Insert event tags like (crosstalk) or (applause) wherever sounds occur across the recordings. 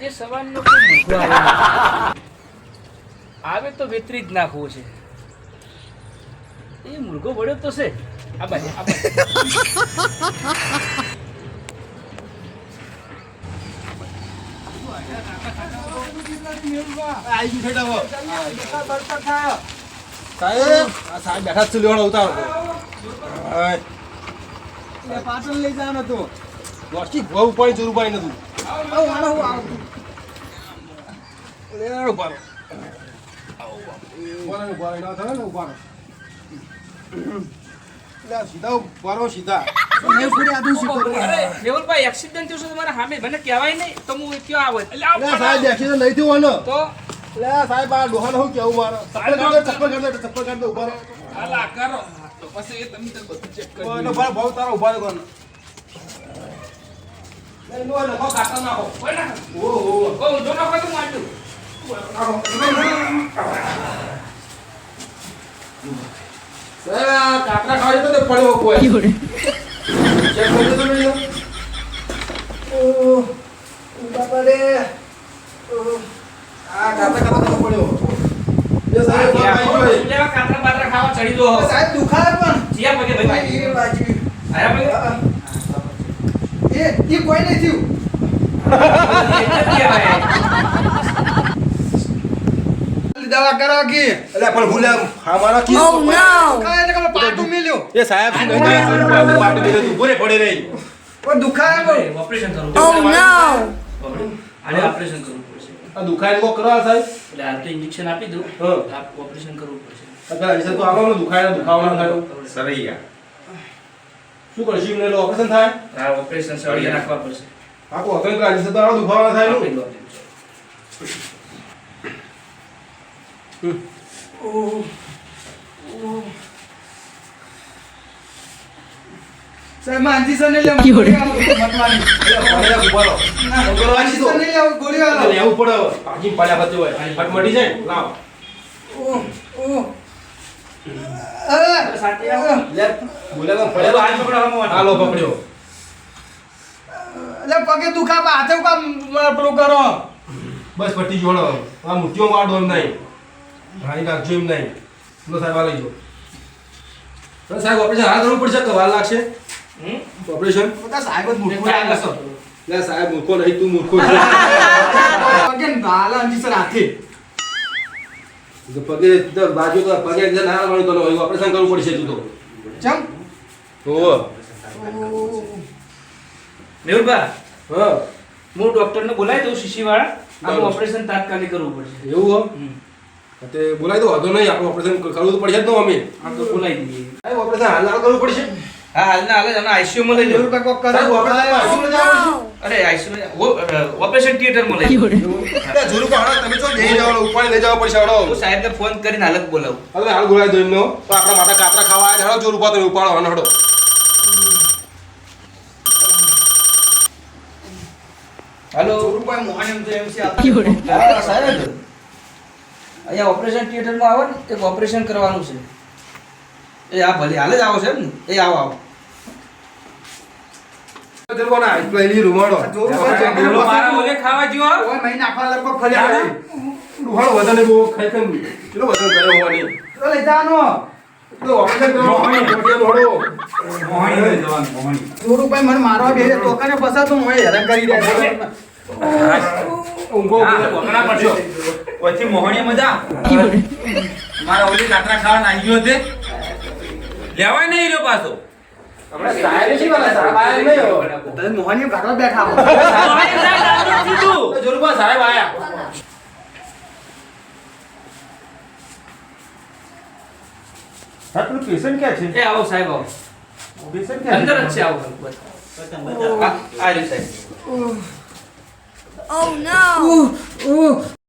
આજે સવારનો કોઈ મૂંગો આવે તો વેતરી જ નાખવો છે. એ મુર્ગો વળ્યો તો છે. આ બાજુ, આ. સાહેબ બેઠા જ લેવાનો ઉતારો પાટણ લઈ જવાનું હતું. દોસ્તી બહુ ઉપાડી જરૂર લે થાય ને લે સીધા ઉપાડો સીધા મેહુલભાઈ એક્સિડન્ટ થયું છે તમારા સામે. મને કહેવાય નહીં તો હું ક્યાં આવત એટલે આ સાહેબ તો નહીં થયું તો? લે સાહેબ આ ડોહાને હું કેવું મારો? સાહેબ કાઢો ચપ્પલ કાઢો હાલા કરો. તો પછી એ તમે તો બધું ચેક એનો ભાવ ભાવ તારો ઊભા કોણ લે નો નખો કાઢો નાખો કોઈ ના ઓ ઓ કોઈ ઊંધો ના હોય તો મારજો સાહેબ કાકરા ખાઈ તો તે પડ્યો કોઈ ચેક કરી દો મેં ઓ બાપા રે આ કાકરા ખાવા તો પડ્યો સાહેબ લેવા ખાવા ચડી દો સાહેબ દુખાય પણ જીયા પગે? ભાઈ બાજુ એ એ કોઈને થયું. દવા કરો કે? એટલે પણ ભૂલે અમારા કી Oh એટલે પાટું મેલ્યો. એ સાહેબ શું નહીં જાય પાટી મેલે તું બોરે પડે રહી. પણ દુખાય બહુ. ઓપરેશન કરવું no! આને ઓપરેશન કરવું પડશે. આ દુખાય કો કરવા સાહેબ. એટલે આ તો ઇન્જેક્શન આપી દઉં. હા. ઓપરેશન કરવું પડશે. તો આવવાનું દુખાય દુખાવાનું થાય. સરૈયા શું કરશું એમને ઓપરેશન થાય? આ ઓપરેશન સળિયા નાખવા પડશે. આખું હતું કે હજી તો આ દુખાવાનો થાયનું. સાહેબ માંજી સર ને લે ગોળી લેવું પડે પાકી પાડ્યા હોય. ફટ મટી જાય લાવ. ઓ ઓ હાલો પકડ્યો એટલે પગે દુખા હાથે કામ પેલું કરો બસ, પટ્ટી જોડો આ મુઠ્ઠીઓ વાળો એમ નહીં ભાઈ રાખજો એમ નહીં લો સાહેબ આ લઈ જાઓ સાહેબ ઓપરેશન હાથ કરવું પડશે તો વાર લાગશે? ઓપરેશન સાહેબ જ મૂર્ખો. લે સાહેબ મૂર્ખો નહીં તું મૂર્ખો છે પગે અંજી સર હાથે પગે બાજુ તો પગે જે ના વાળી તો ઓપરેશન કરવું પડશે તું તો. ચમ? ઓહો મેહુલભા હા. હું ડોક્ટરને બોલાવી દઉં શીશીવાળા. આનું ઓપરેશન તાત્કાલિક કરવું પડશે. એવું હો? હમ. તે બોલાય તો વાંધો નહીં આપણે ઓપરેશન કરવું તો પડશે જ ને અમે. આ તો બોલાવી દઈએ. ઓપરેશન હાલ કરવું પડશે. હા હાલના હાલ લઈ જરૂર ઓપરેશન અરે થિયેટરમાં લઈ જરૂર પણ તમે તો જઈ જવાનું ઉપાડી લઈ જવા પડશે હડો હું સાહેબને ફોન કરીને હાલત બોલાવું. હવે હાલ બોલાવી દો એમનો તો આપણા માતા કાતરા ખાવા આવ્યા હડો જોર ઊભા તમે ઉપાડો અને હડો હાલો. જરૂર કોઈ મોહન એમ તો એમ છે સાહેબ. અહીંયા ઓપરેશન થિયેટરમાં આવો ને એક ઓપરેશન કરવાનું છે. એ આ ભલે હાલ જ આવો છે એમ ને? એ આવો આવો. મારવા બે ટોકાને ફસાતો હું હેરાન કરી રહ્યા મોહણીએ મજા મારા ઓલી કાતરા ખાવા નાઈ ગયો તે લેવાય નહીં રહ્યો પાછો. સાહેબ છે વાલા સાહેબ આયા નહીં હો. તમે મોહનીએ ઘરમાં બેઠા હો. તો. જોરુબા સાહેબ આયા. પેલું પેશન્ટ ક્યાં છે? એ આવો સાહેબ આવો. પેશન્ટ અંદર જ છે આવો. બસ. આ રહ્યું સાહેબ. Oh no! હવે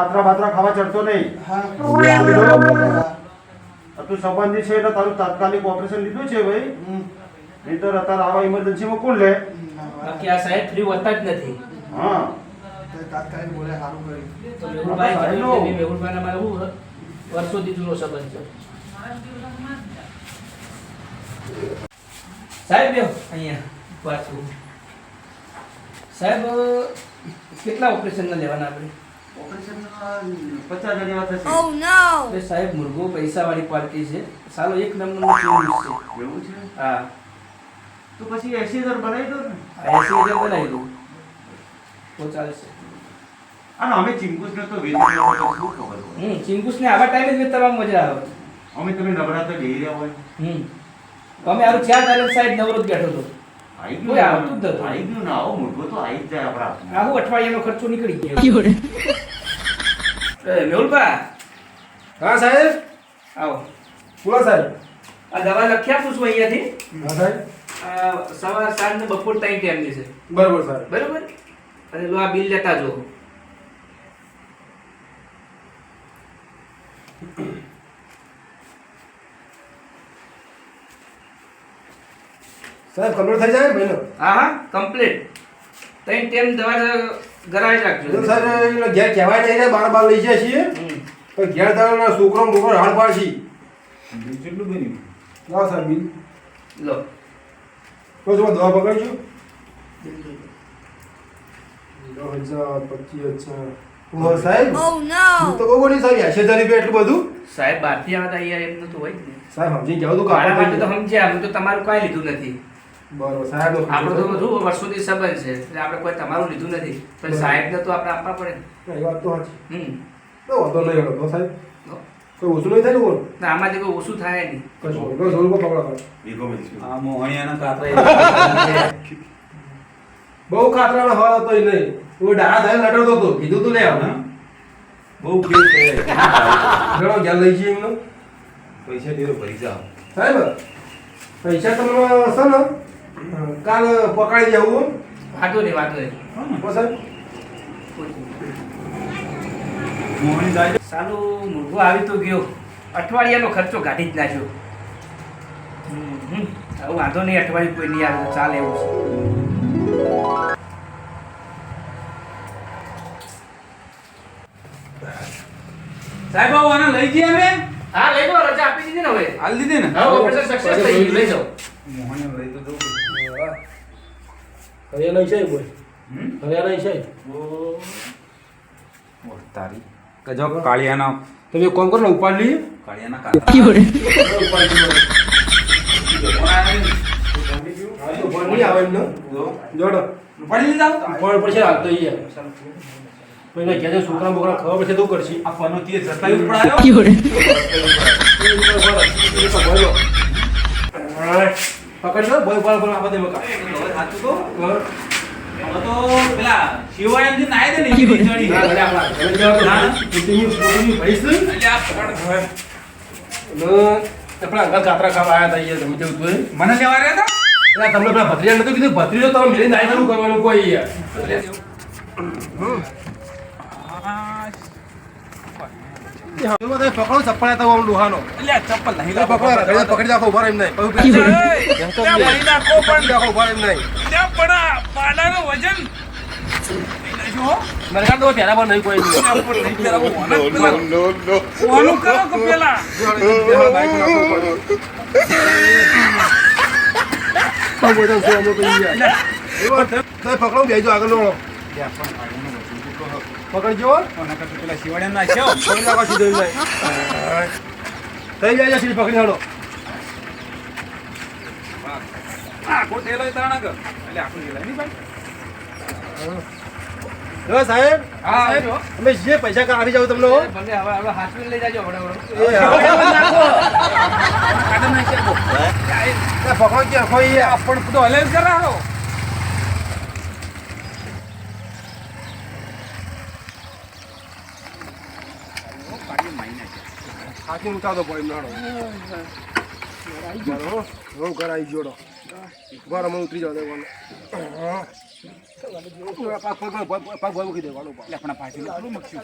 કાતરા બાતરા ખાવા ચડતો નહીં. હા. તું સંબંધી છે એટલે તારું તાત્કાલિક ઓપરેશન લીધું છે ભાઈ? હમ. નહીતર અત્યારે આવા ઇમરજન્સીમાં કોણ લે? બાકી આ સાહેબ ફ્રી હોતા જ નથી. હા. તાત્કાલિક બોલે સારું કર્યું. તો મેહુલભાઈ મેહુલભાઈને મારે શું વર્ષોથી જૂનો સંબંધ છે? સાહેબ બેહો અહીંયા પાછું. સાહેબ કેટલા ઓપરેશનના લેવાના આપણે? Oh no! એટલે સાહેબ મુર્ગો પૈસાવાળી પાર્ટી છે. સાલો એક નંબરનો ચીઝ છે. એવું છે? હા. તો પછી એસી હજાર બનાવી દો ને. એસી હજાર બનાવી દઉં. તો ચાલશે. અને અમે ચિંગુસ તો વેચી રહ્યા શું ખબર હમ ચિંકુસને આવા ટાઈમે જ તમામ મજા આવે. અમે તમે નવરાત્ર લઈ રહ્યા હોય. હમ. અમે આરું ચાર તારીખ સાહેબ નવરોજ બેઠો હતો. કોઈ ગયું આવતું જ નતું. ગયું ના. આવો મુર્ગો તો આવી જ જાય આપણા. આવું અઠવાડિયાનો ખર્ચો નીકળી ગયો. એ મેહુલભા. હા સાહેબ? આવો. બોલો સાહેબ. આ દવા લખી આપું છું અહીંયાથી? હા સાહેબ. સવાર સાંજ ને બપોર ત્રણ ટાઈમની છે. બરોબર સાહેબ. બરોબર? અને લો આ બિલ લેતા જો સાહેબ કમ્પ્લીટ થઈ જાય મહિનો? હા હા કમ્પ્લીટ ત્રણ ટાઈમ દવા ગરાવી રાખજો. તો સાહેબ એટલે ઘેર કહેવાય નહીં ને બાર બાર લઈ જાય છીએ. ઘેર તારા છોકરો ને છોકરો હાડ પાડશી. કેટલું બન્યું? ના સર બિલ. લો. તો તમે દવા પકડજો દસ હજાર પચીસ હજાર. સાહેબ Oh હું તો બહુ સાહેબ એસી હજાર રૂપિયા એટલું બધું. સાહેબ બહારથી આવતા યાર એમ નતું હોય સાહેબ સમજી જાવ તો મારા માટે તો સમજ્યા હું તો તમારું કાંઈ લીધું નથી. બરોબર સાહેબ આપણો તો બધું વર્ષોથી સંબંધ છે એટલે આપણે કોઈ તમારું લીધું નથી. પણ સાહેબને તો આપણે આપવા પડે. એ વાત તો સાચી. હમ. તો વાંધો નહીં હતો સાહેબ. કોઈ ઓછું નહીં થાય ને બોલ ના આમાંથી કોઈ ઓછું થાય નહીં. કશું કોઈ સોળ પકડો કરો આ મોહણિયાના કાતરા બહુ ખાતરાનો હવા હતો એ નહીં. હું ડાળા લટડતો હતો. કીધું તું લે આમ બહુ ઘેર લઈ જઈએ એમનો. પૈસા દેવો ભરી જાઓ સાહેબ પૈસા તમને હશે ને? કાલ પકડી જવું વાતો નહીં વાંધો રે મોહણી જાય સાલું મૂળવો આવી તો ગયો. અઠવાડિયાનો ખર્ચો કાઢી જ નાખ્યો. હમ, હમ. હવે વાંધો નહીં અઠવાડિયું કોઈ નહીં આવે ચાલે એવું છે. સાહેબ આવો આને લઈ જઈએ અમે? હા લઈ જાઓ રજા આપી દીધી ને હવે. હાલ દીધી ને? હવે ઓપરેશન સક્સેસ થઈ ગયું લઈ જાઓ. મોહણીયા લઈ તો જવું નહીં છે બોલ. હમ? છે ઓ. તારી. કજો કાળિયાના તમે એક કરો ને ઉપાડ લઈએ. કાળિયાના ઉપાડ નહીં આવે એમને જોડો ઉપાડી લીધા ઉપાડ પડશે હાલ તો ઈ પહેલા ક્યાં છોકરા બોકરા ખબર પડશે તો કરશે. આ પનો તે જતા ઉપડાયો. પકડજો બોલ બોલ બોલ આ દે મકા સાચું તો હવે તો પેલા શિવાયમજી નાય દે ને ચડી. ના એટલે આ પકડ હવે. આપણા અંગત કાતરા ખાવા આયા હતા યાર તમે કેવું તું મને લેવા રહ્યા હતા? એટલે તમને પેલા ભત્રીજા નતું કીધું? ભત્રીજો તમે મિલી નાઈ કરવું કરવાનું કોઈ યાર પકડો ચપ્પલ હતા આમ એટલે ચપ્પલ નહીં પકડો રાખો ઊભા એમ નહીં પકડી નાખો પણ રાખો ઊભા એમ નહીં ત્યાં પડા પાડાનું વજન પણ પકડો બેજો આગળ પકડજો. પેલા શિવાડ્યા નાખ્યો પકડી રાખો સીધો થઈ જાય સીધી પકડી હાલો. સાહેબ. અમે જે પૈસા કાઢી જાવ તમને લઈ જાજો પકડો કે આખો ઈ આ પણ બધો હલે કરાવો. હાથી ઉતારતો પડે નાડો બરો હું? કરાઈ જોડો બરો મને ઉતરી જાવ દેવાનો. પાક પગ મૂકી દેવાનો આપણા પાછી થોડું મકશું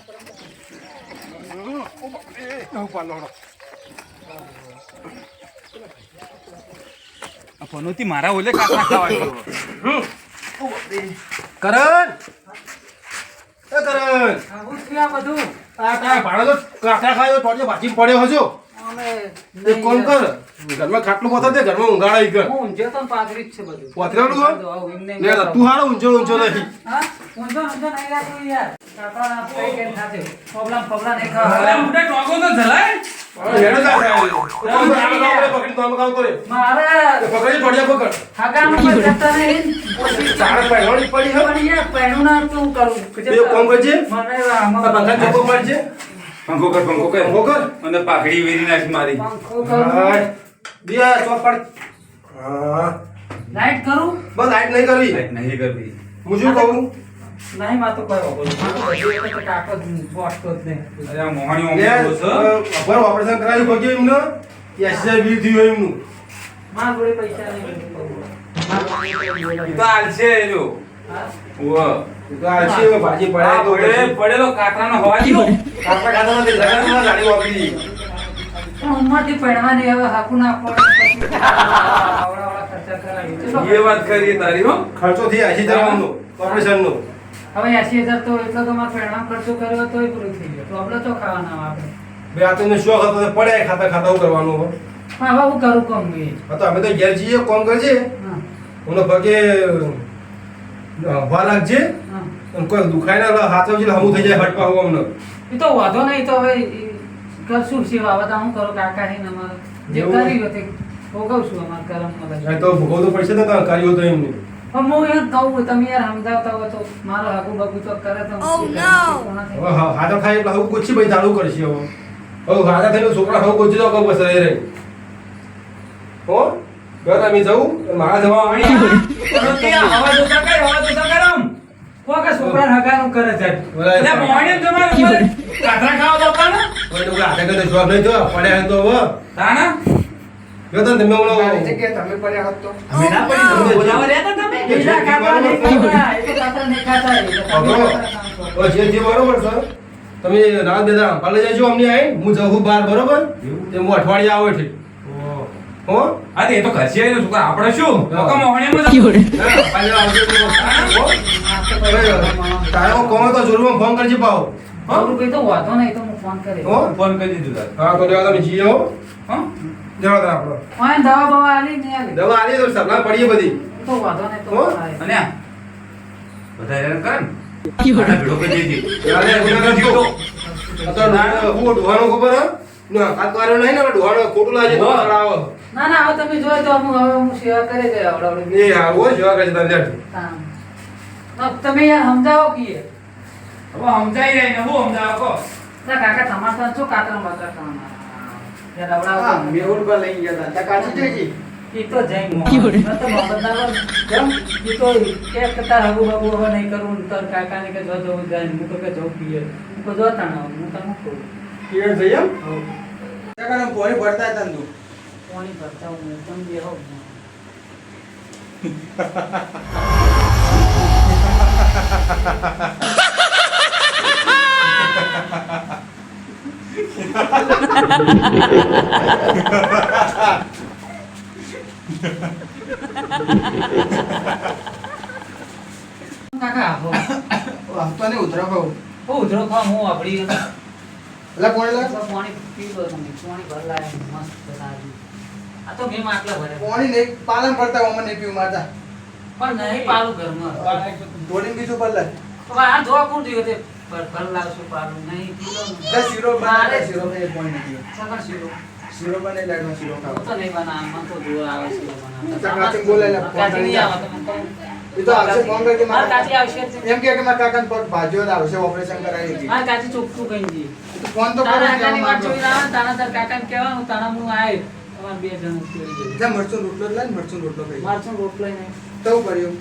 હું પનોતી મારા ઓલે કાકા ખાવા કરણ! એ કરણ! આવું થયું આ બધું. આ તારા ભાડો તો કાકા ખાયો ટોટિયો ભાજી પડ્યો હજો. અમે એક કર? ઘરમાં ખાટલું પથર દે ઘરમાં ઊંઘાડા ઈ કર. હું તો પાથરી જ છે બધું. પથરાનું હો? આવું એમને લે લા, તું હારો ઊંચો ઊંચો નહીં. હા? ઊંઝો ઊંઝો નહીં લાગતું યાર. કાકા ના કઈ કેમ થાશે પોબલા પોબલા નહીં અરે ખાવા ટોકો તો જલાય હેડો જા કામ પકડી કામ કામ કરે. મારે પકડી ટોટિયા પકડ. હાગાનો કોઈ જતા નહીં. તારે પહેરવાની પડી હે પણ યાર પહેણું ના શું કરું. બે કામ કરજે. મને આ આમાં ચોકો મારજે. પંખો કર પંખો કર. પંખો કર. અને પાઘડી વેરી નાખ મારી. પંખો કરું. બે ચોપ લાઈટ કરું? બસ લાઈટ નહીં કરવી. લાઈટ નહીં કરવી. હું શું કહું? નહીં માં તો એક જ કાકો બોસતો જ નહીં. અરે આ મોહણી ઓપરેશન એમને? એસઆઈ બી થયું એમનું. મારા જોડે પૈસા નહીં તો આલશે જો. હા? છે ભાજી પડાય તો પડેલો વાપરી ઉંમરથી હવે હાકુ ના પડે ખર્ચા કરાવી ચલો. એ વાત કરી તારી હો. ખર્ચો થી એસી જવાનો ઓપરેશન નો. હવે એસી હજાર તો એટલો તો મારે પહેણવામાં ખર્ચો કર્યો તોય પૂરો થઈ ગયો. તો આપણે તો ખાવાના આપણે. બે આ તમને શોખ હતો પડે ખાતા ખાતા હું કરવાનું હો. પણ હવે હું કરું કોમ એ. તો અમે તો ઘેર જઈએ કોમ કરજે હા. ભગે અને કોઈ દુખાય ના એટલે હાથ હમું થઈ જાય હટપા હું અમને એ તો વાંધો નહીં તો હવે કરશું સેવા હવે હું કરો કાકા હે અમારે જે કરી તે ભોગવશું અમાર કરમમાં આ તો ભોગવ પડશે તો કર્યું તો એમને પણ હું એમ કહું તમે યાર સમજાવતા હોય તો મારો હાગુ બાગુ તો કરે તો હું શું કરું? કોના થઈ? હવે હા- હાથો ખાય એટલે હવે ગોચી ભાઈ ચાલુ કરશે હવે હવે હાથા થઈને છોકરા હવે ગોચી તો કહું બસ હો તમે જવું મારા જવા આવી હવા હવા કર આમ કોઈ હગાનું કરે છે. એટલે મોહણી તમારે કાતરા ખાવા દોતા ને હાથે કઈ જવાબ નહીં થયો પડ્યા તો હવે તાના ગયો તો ને તમે હમણાં તમે પડ્યા હોત અમે ના પડી તમે બોલાવા રહ્યા તમે? બીજા કાકા એ ખાતા, તમે જે જે બરોબર રાત બે દાડા પાલે જજો અમને આઈ હું જઉં બાર બરોબર? તે હું અઠવાડિયે આવો છે. હો હા તે તો ઘર છે એનો છોકરા આપણે શું હા. લોકો મોહણીમાં જ- હા, તો. હો? તારો કોમે તો જરૂરમાં ફોન કરજે પાવ જરૂર કઈ તો નહીં તો હું ફોન કરી હો ફોન કરી દીધું. હા તો લેવા તમે જીએ હો જવા દે આપણો ઓય દવા બવા આલી નહીં આલી દવા આલી તો પડીએ બધી તો વાંધો નહીં તો અને બધા હેરાન કરે ને તો ના, હું ખબર હે? ના, હાથ નહીં ને ડોહાનો ખોટું લાગે તો ચડાવો. ના ના હવે તમે જોઈ તો હું હવે હું સેવા કરી દે આવડાવડી. એ હા, હો, જેવા કરે છે હા. તમે યાર સમજાવો કે હવે સમજાઈ જાય ને હું સમજાવો કહો. ના કાકા તમારે તો શું કાતરા આવડાવો હા મેહુલ પર લઈ ગયા હતા. કાચી જઈજી ઈ તો જઈ મોહન. તો મોહમ્મદનગર કેમ? ઈ તો કે કે હગુ બગુ હવે નહીં કરવું ને કાકાને કે જો જવું જાય હું તો કે જવું પીએ હું તો જોતા ના હું તો શું કરું. પિયર થઈ એમ. કાકા પોણી ભરતા હતા તું? પાણી ભરતા હું એકદમ બેહો. (laughs) કાકા આવો આવતો ને ઉતરા બહુ હો ઉધરો ખા હું આપડી એટલે પોણી લાગ પાણી લો તમે. પાણી ભરલાય મસ્ત સારી આ તો મેં માટલા ભરે. પોણી નહીં પાલન કરતા હું નહીં પીવું માતા. પણ નહીં પાલું ઘરમાં. ધોળીને બીજું પર લાગ હવે આ જોવા કોણ જોયું તે? ભર- ભર લાવશું પાલું. નહીં પીલો ને. શીરો મારે શીરો નહીં પોણી નહીં સગન શીરો. શીરો બને લાગનો શીરો ખાવ. તો નહીં બના મને તો જોર આવે શીરો બના બોલે લે, કાચી નહીં આવે તો. એ તો આવશે ફોન કરજે મારા કાચી આવશે એમ કે કે મારા કાકાને પગ ભાજ્યો આવશે ઓપરેશન કરાવી હતી. મારે કાચી ચોખ્ખું કહી દઈએ. ફોન તો તારા કાકાની વાત મારજો. જોઈને તારા તારા કાકાને કહેવાનું, તારા હું આય. તમારે બે જણ ઉકેલી મરચું રોટલો જ મરચું રોટલો ખાઈ મરચું રોટલો નહીં. તો કર્યું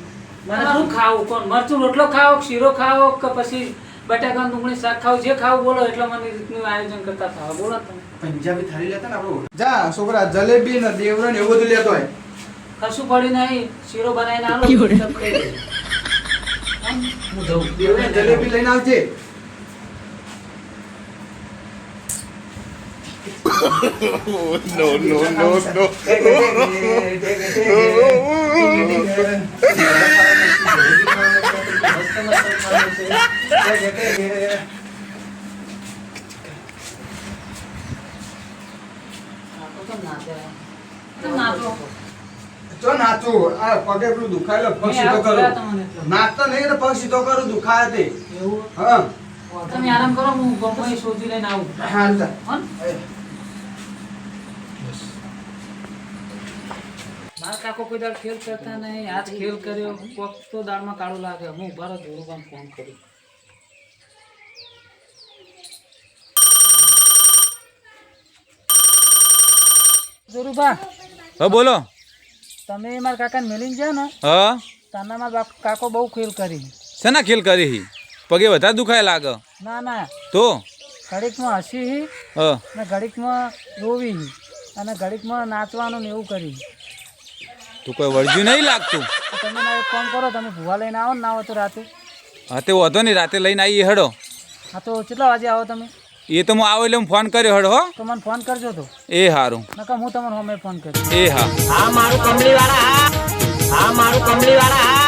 મને શું ખાવું? કોણ? મરચું રોટલો ખાવો શીરો ખાવો કે પછી બટાકા ડુંગળી શાક ખાવું? જે ખાવું બોલો એટલે મને રીતનું આયોજન કરતા થાવ. બોલો તમે. પંજાબી થાળી લેતા ને આપણે જા છોકરા જલેબી ને દેવરો ને એવું બધું લેતો હોય. કશું પડ્યું નહીં શીરો બનાવીને આવો હું જઉં. જલેબી લઈને આવજે. No છે. નાચું. આ પગે પેલું દુખાય પગ સીધો કરું. તમને નહીં એટલે પગ સીધો કરું દુખાય તે. એવું? હા. તમે આરામ કરો હું ગમે શોધી લઈને આવું. હાલ જા. હો મારા કાકો કોઈ દાડ ખેલ કરતા નહીં આજ ખેલ કર્યો. કોક તો દાળમાં કાળું લાગે. હું ઊભા રહો ધોરુભાઈને ફોન કર્યો ધોરુભા હા બોલો. તમે મારા કાકાને મેલીને ગયા ને હા? તાના મારા કાકો બહુ ખેલ કરી. શેના ખેલ કરી હી? પગે વધારે દુખાય લાગે. ના ના. તો? ઘડીકમાં હસી હી હ. ને ઘડીકમાં રોવી હી અને ઘડીકમાં નાચવાનું ને એવું કરી. તું કોઈ વળગ્યું નહીં લાગતું? તમે મારે ફોન કરો તમે ભૂવા લઈને આવો ને ના હોય તો રાતે. હા તે વાંધો નહીં રાતે લઈને આવીએ હેડો. હા તો કેટલા વાગે આવો તમે? એ તો હું આવો એટલે હું ફોન કર્યો હેડો હો. તો મને ફોન કરજો તો. એ હારું. નકા હું તમને હમે ફોન કરીશ એ હા. હા મારું કમળી વાળા હા. મારું કમળી વાળા